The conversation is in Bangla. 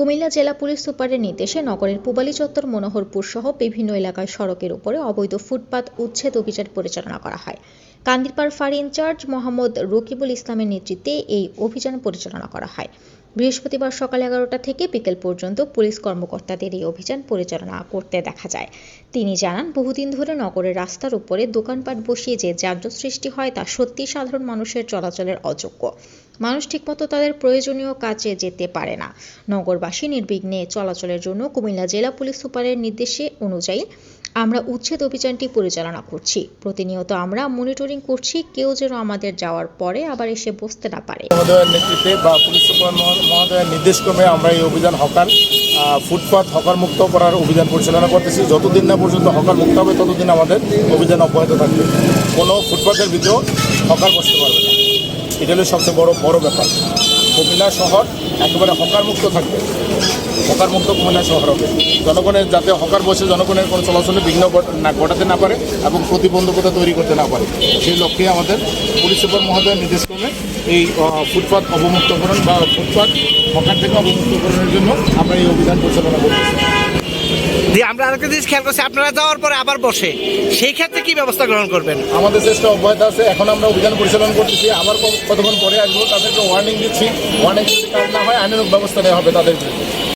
কুমিল্লা জেলা পুলিশ সুপারের নির্দেশে নগরের পুবালী চত্বর, মনোহরপুর সহ বিভিন্ন এলাকায় সড়কের উপরে অবৈধ ফুটপাত উচ্ছেদ অভিযান পরিচালনা করা হয়। কান্দিরপাড় ফাঁড়ি ইনচার্জ মোহাম্মদ রকিবুল ইসলামের নেতৃত্বে এই অভিযান পরিচালনা করা হয়। বৃহস্পতিবার সকাল এগারোটা থেকে বিকেল পর্যন্ত পুলিশ কর্মকর্তাদের এই অভিযান পরিচালনা করতে দেখা যায়। তিনি জানান, বহুদিন ধরে নগরের রাস্তার উপরে দোকানপাট বসিয়ে যে যানজট সৃষ্টি হয় তা সত্যি সাধারণ মানুষের চলাচলের অযোগ্য। মানুষ ঠিকমতো তাদের প্রয়োজনীয় কাজে যেতে পারে না। নগরবাসী নির্বিঘ্নে চলাচলের জন্য কুমিল্লা জেলা পুলিশ সুপারের নির্দেশে অনুযায়ী আমরা উচ্ছেদ অভিযানটি পরিচালনা করছি। প্রতিনিয়ত আমরা মনিটরিং করছি কেউ যেন আমাদের যাওয়ার পরে আবার এসে বসতে না পারে। মহোদয়ের নেতৃত্বে বা পুলিশ সুপার মহ- মহোদয়ের নির্দেশক্রমে আমরা এই অভিযান হকার আহ, ফুটপাত হকার মুক্ত করার অভিযান পরিচালনা করতেছি। যতদিন না পর্যন্ত হকার মুক্ত হবে ততদিন আমাদের অভিযান অব্যাহত থাকবে। কোনো ফুটপাতের ভিতরেও হকার বসতে পারবে না। এটা হলো সবচেয়ে বড় বড় ব্যাপার। কুমিল্লা শহর একেবারে হকার মুক্ত থাকবে। হকার মুক্ত কুমিল্লা শহর। হবে জনগণের যাতে হকার বসে জনগণের কোনো চলাচলে বিঘ্ন না ঘটাতে না পারে এবং প্রতিবন্ধকতা তৈরি করতে না পারে। সেই লক্ষ্যে আমাদের পুলিশ সুপার মহোদয়ের নির্দেশক্রমে এই আহ, ফুটপাত অবমুক্তকরণ বা ফুটপাত হকার থেকে অবমুক্তকরণের জন্য আমরা এই অভিযান পরিচালনা করতেছি দিয়ে আমরা আরেকটা জিনিস খেয়াল করছি আপনারা যাওয়ার পরে আবার বসে। সেই ক্ষেত্রে কি ব্যবস্থা গ্রহণ করবেন? আমাদের চেষ্টা অব্যাহত আছে এখন আমরা অভিযান পরিচালনা করতেছি। আবার কতক্ষণ পরে আসব তাদেরকে ওয়ার্নিং দিচ্ছি। ওয়ার্নিং যদি কাজ না হয় আইনানুগ ব্যবস্থা নেওয়া হবে তাদের